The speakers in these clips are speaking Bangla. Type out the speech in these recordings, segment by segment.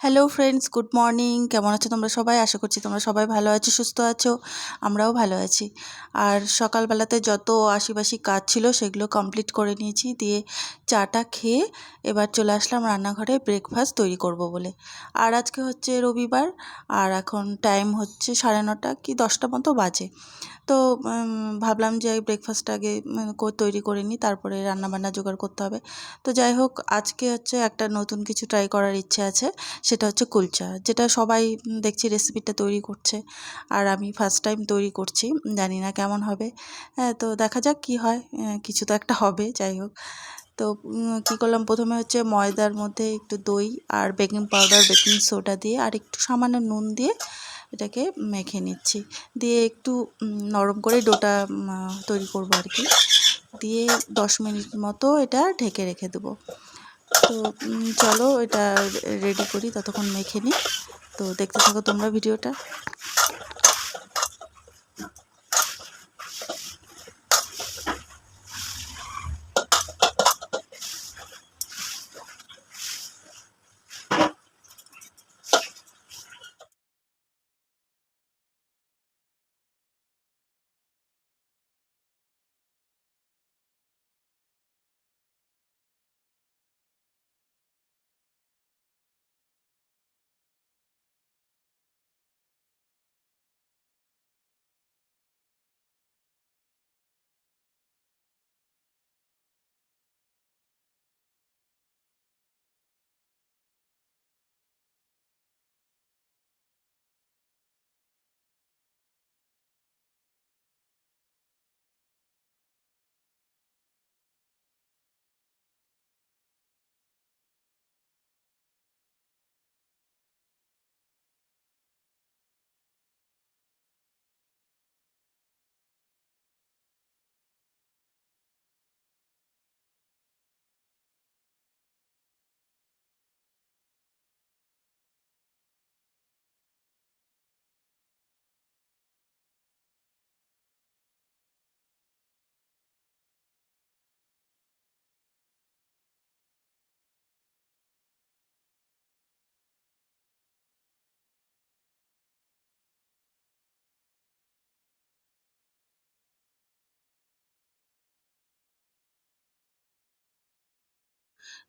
হ্যালো ফ্রেন্ডস গুড মর্নিং কেমন আছো তোমরা সবাই? আশা করছি তোমরা সবাই ভালো আছো, সুস্থ আছো। আমরাও ভালো আছি। আর সকালবেলাতে যত আশিবাসি কাজ ছিল, সেগুলো কমপ্লিট করে নিয়েছি। দিয়ে চাটা খেয়ে এবার চলে আসলাম রান্নাঘরে ব্রেকফাস্ট তৈরি করব বলে। আর আজকে হচ্ছে রবিবার, আর এখন টাইম হচ্ছে সাড়ে নটা কি দশটা মতো বাজে। তো ভাবলাম যে ব্রেকফাস্ট আগে তৈরি করে নিই, তারপরে রান্নাবান্না জোগাড় করতে হবে। তো যাই হোক, আজকে হচ্ছে একটা নতুন কিছু ট্রাই করার ইচ্ছে আছে। সেটা হচ্ছে কুলচা যেটা সবাই দেখছি রেসিপিটা তৈরি করছে। আর আমি ফার্স্ট টাইম তৈরি করছি, জানি না কেমন হবে। হ্যাঁ তো দেখা যাক কি হয় কিছু তো একটা হবে, যাই হোক। তো কী করলাম, প্রথমে হচ্ছে ময়দার মধ্যে একটু দই আর বেকিং পাউডার বেকিং সোডা দিয়ে আর একটু সামান্য নুন দিয়ে এটাকে মেখে নিচ্ছি। দিয়ে একটু নরম করে ডোটা তৈরি করব আর কি দিয়ে দশ মিনিট মতো এটা ঢেকে রেখে দেবো। তো চলো এটা রেডি করি ততক্ষণ মেখে নিই। তো দেখতে থাকো তোমরা ভিডিওটা।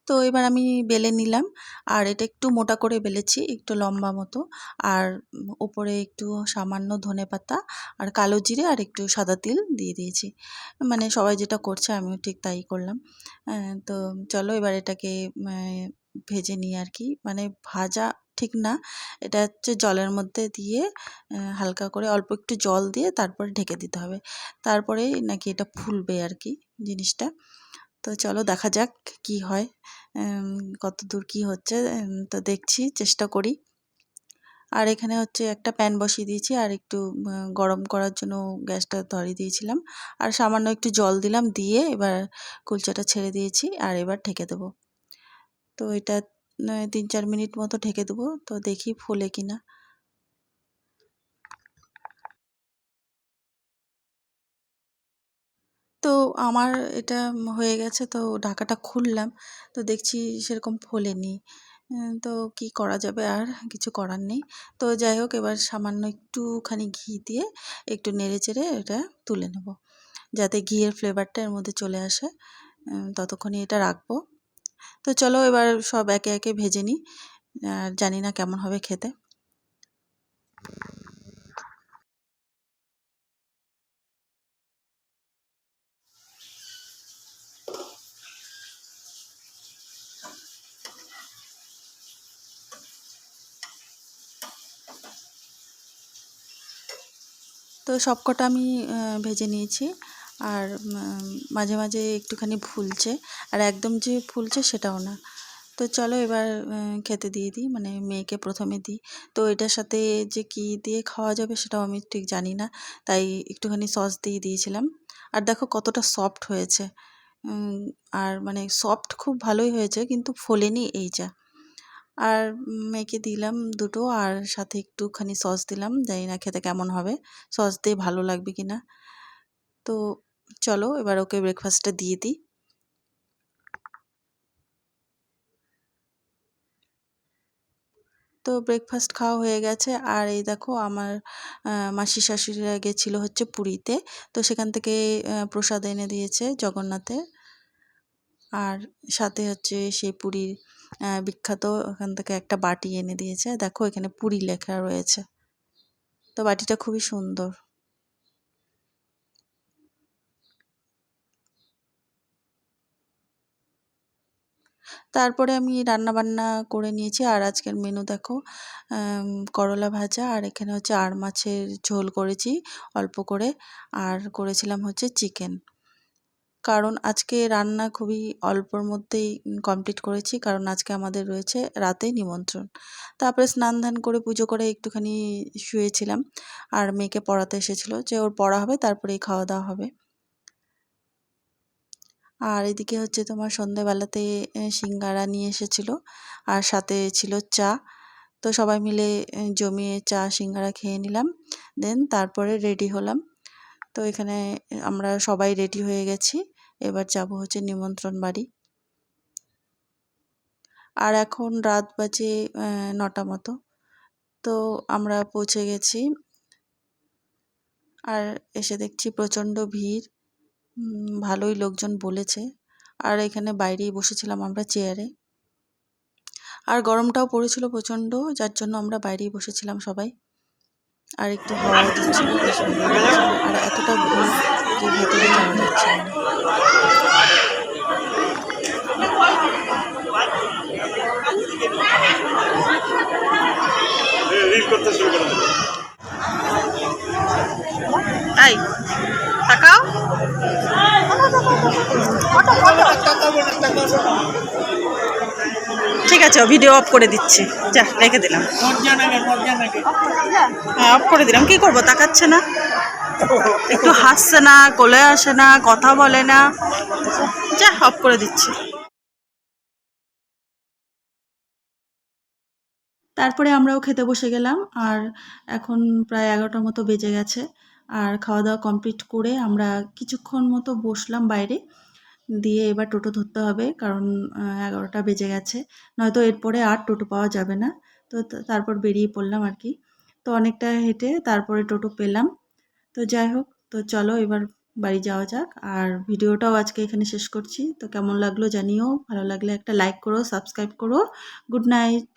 তো এবার আমি বেলে নিলাম। আর এটা একটু মোটা করে বেলেছি, একটু লম্বা মতো। আর ওপরে একটু সামান্য ধনে পাতা আর কালো জিরে আর একটু সাদা তিল দিয়ে দিয়েছি। মানে সবাই যেটা করছে আমিও ঠিক তাই করলাম। তো চলো এবার এটাকে ভেজে নিই আর কি। মানে ভাজা ঠিক না। এটা হচ্ছে জলের মধ্যে দিয়ে হালকা করে অল্প একটু জল দিয়ে তারপরে ঢেকে দিতে হবে। তারপরেই নাকি এটা ফুলবে আর কি জিনিসটা। তো চলো দেখা যাক কি হয়। কত দূর কী হচ্ছে তো দেখছি, চেষ্টা করি। আর এখানে হচ্ছে একটা প্যান বসিয়ে দিয়েছি, আর একটু গরম করার জন্য গ্যাসটা ধরিয়ে দিয়েছিলাম। আর সামান্য একটু জল দিলাম, দিয়ে এবার কুলচাটা ছেড়ে দিয়েছি, আর এবার ঢেকে দেবো। তো এটা তিন চার মিনিট মতো ঢেকে দেবো, তো দেখি ফুলে কিনা। তো আমার এটা হয়ে গেছে, তো ঢাকাটা খুললাম। তো দেখছি সেরকম ফোলেনি তো কি করা যাবে আর কিছু করার নেই। তো যাই হোক, এবার সামান্য একটুখানি ঘি দিয়ে একটু নেড়ে চেড়ে এটা তুলে নেব। যাতে ঘিয়ের ফ্লেভারটা এর মধ্যে চলে আসে। ততক্ষণই এটা রাখব। তো চলো এবার সব একে একে ভেজে নিই। আর জানি না কেমন হবে খেতে। তো সবকটা আমি ভেজে নিয়েছি। আর মাঝে মাঝে একটুখানি ফুলছে। আর একদম যে ফুলছে সেটাও না। তো চলো এবার খেতে দিয়ে দিই। মানে মেয়েকে প্রথমে দিই। তো এটার সাথে যে কি দিয়ে খাওয়া যাবে সেটাও আমি ঠিক জানি না। তাই একটুখানি সস দিয়ে দিয়েছিলাম। আর দেখো কতটা সফট হয়েছে। আর মানে সফট খুব ভালোই হয়েছে, কিন্তু ফোলেনি এই যা আর মেয়েকে দিলাম দুটো আর সাথে একটুখানি সস দিলাম। জানি না খেতে কেমন হবে। সস দিয়ে ভালো লাগবে কি না তো চলো এবার ওকে ব্রেকফাস্টটা দিয়ে দিই। তো ব্রেকফাস্ট খাওয়া হয়ে গেছে। আর এই দেখো আমার মাসি শাশুড়িরা গেছিল হচ্ছে পুরীতে। তো সেখান থেকে প্রসাদ এনে দিয়েছে জগন্নাথের। আর সাথে হচ্ছে সেই পুরীর বিখ্যাত ওখান থেকে একটা বাটি এনে দিয়েছে। দেখো এখানে পুরী লেখা রয়েছে। তো বাটিটা খুবই সুন্দর। তারপরে আমি রান্না বান্না করে নিয়েছি। আর আজকের মেনু দেখো করলা ভাজা আর এখানে হচ্ছে আর মাছের ঝোল করেছি অল্প করে। আর করেছিলাম হচ্ছে চিকেন কারণ আজকে রান্না খুবই অল্পর মধ্যেই কমপ্লিট করেছি, কারণ আজকে আমাদের রয়েছে রাতে নিমন্ত্রণ। তারপরে স্নান ধান করে পুজো করে একটুখানি শুয়েছিলাম আর মেয়েকে পড়াতে এসেছিল যে ওর পড়া হবে, তারপরেই খাওয়া দাওয়া হবে। আর এদিকে হচ্ছে তোমার সন্ধেবেলাতে সিঙ্গারা নিয়ে এসেছিল আর সাথে ছিল চা। তো সবাই মিলে জমিয়ে চা, সিঙ্গারা খেয়ে নিলাম। দেন তারপরে রেডি হলাম। তো এখানে আমরা সবাই রেডি হয়ে গেছি। এবার যাব হচ্ছে নিমন্ত্রণ বাড়ি। আর এখন রাত বাজে নটা মতো। তো আমরা পৌঁছে গেছি। আর এসে দেখছি প্রচণ্ড ভিড়। ভালোই লোকজন বলেছে। আর এখানে বাইরেই বসেছিলাম আমরা চেয়ারে আর গরমটাও পড়েছিল প্রচণ্ড, যার জন্য আমরা বাইরেই বসেছিলাম সবাই। আর একটু হাওয়া লাগছিল। আর এতটা ভিড় যে ভেতরে যাওয়া যাচ্ছে না? তাকাও। ঠিক আছে ভিডিও অফ করে দিচ্ছি। যা, রেখে দিলাম। হ্যাঁ অফ করে দিলাম। কি করব, তাকাচ্ছে না? একটু হাসছে না, কোলে আসে না, কথা বলে না। যা অফ করে দিচ্ছি। তারপরে আমরাও খেতে বসে গেলাম, আর এখন প্রায় এগারোটার মতো বেজে গেছে। আর খাওয়া দাওয়া কমপ্লিট করে আমরা কিছুক্ষণ মতো বসলাম বাইরে। দিয়ে এবার টোটো ধরতে হবে, কারণ এগারোটা বেজে গেছে। নয়তো এরপরে আর টোটো পাওয়া যাবে না। তো তারপর বেরিয়ে পড়লাম আর কি। তো অনেকটা হেঁটে তারপরে টোটো পেলাম। তো যাই হোক, তো চলো এবার বাড়ি যাওয়া যাক। আর ভিডিওটাও আজকে এখানে শেষ করছি। তো কেমন লাগল জানিও। ভালো লাগলে একটা লাইক করো সাবস্ক্রাইব করো। Good night